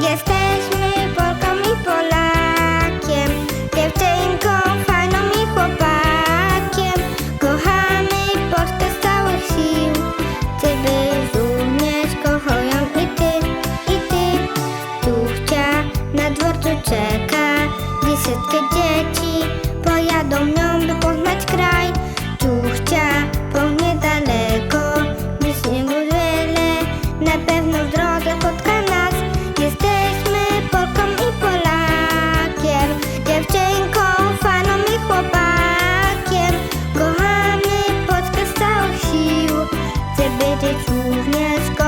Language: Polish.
Jesteśmy Polką i Polakiem, dziewczynką fajną i chłopakiem. Kochamy Polskę z całych sił, Ciebie również kochają i ty, i ty. Tuchcia na dworcu czeka, gdy wszystkie dzieci pojadą nią, by poznać kraj. Tuchcia po niedaleko, gdzieś nie na pewno świecił w.